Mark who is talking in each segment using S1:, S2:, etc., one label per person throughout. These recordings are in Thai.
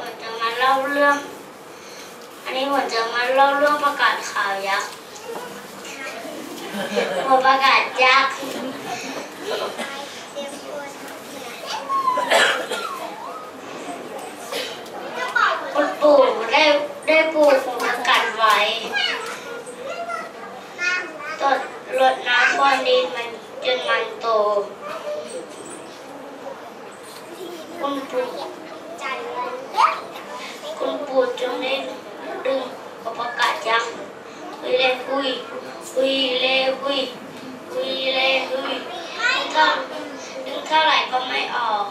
S1: ผมจะมาเล่าเรื่อง อันนี้ผมจะมาเล่าเรื่องประกาศข่าวยักษ์หัวประกาศยักษ์คุณปู่ได้ได้ปลูกหัวประกาศไว้ตดรดน้ำบนดินมันจนมันโตคุณปู่คุณปู่จึงได้ดึงกับประกาศยักษ์คุ ยเลยคุยเลยคุยคุยเลยคุยดึงเท่าดึงเท่าไหร่ก็ไม่ออก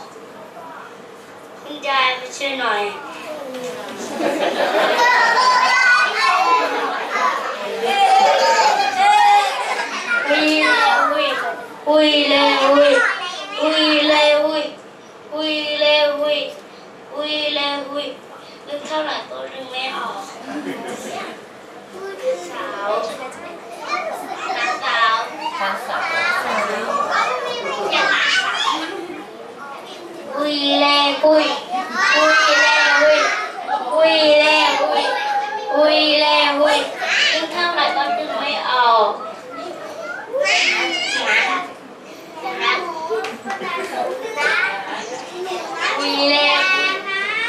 S1: คุณยายมาช่วยหน่อยคุยเลยคุยเลยคุยเลยคุยคุยเลยคุยคุยเลยคุยดึงเท่าไหร่ก็ดึงไม่ออก สาวนักสาว
S2: ทางสาว
S1: คุยเลยคุยคุยเลยคุยคุยเลยคุยคุยเลยคุยดึงเท่าไหร่ก็ดึงไม่ออกคุยเลย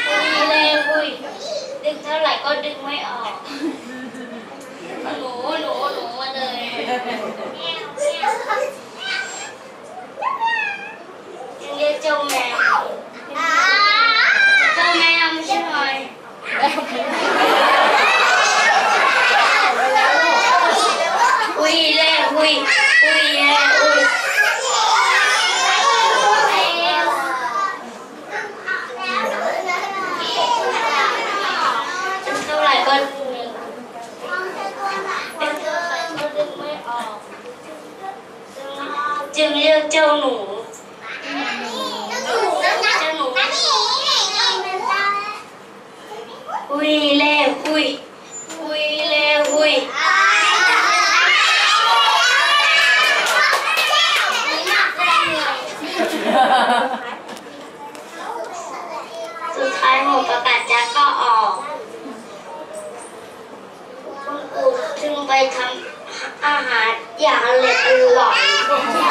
S1: คุยเลยคุยดึงเท่าไหร่ก็ดึงไม่ออก หนูหนูหนูมาเลยยังเรียกเจ้าแมวเจ้าแมวไม่ใช่หน่อยคุยเลยคุยคุยเลยคุย ดึงเท่าไหร่ก็ดึงดึงเท่าไหร่ก็ดึงไม่ออก จึงเรียกเจ้าหนูเจ้าหนูคุยเล่คุยคุยเล่คุยสุดท้ายหมูประกาศยักก็ออกคุณปู่จึงไปทำอาหารอย่างอร่อยอร่อย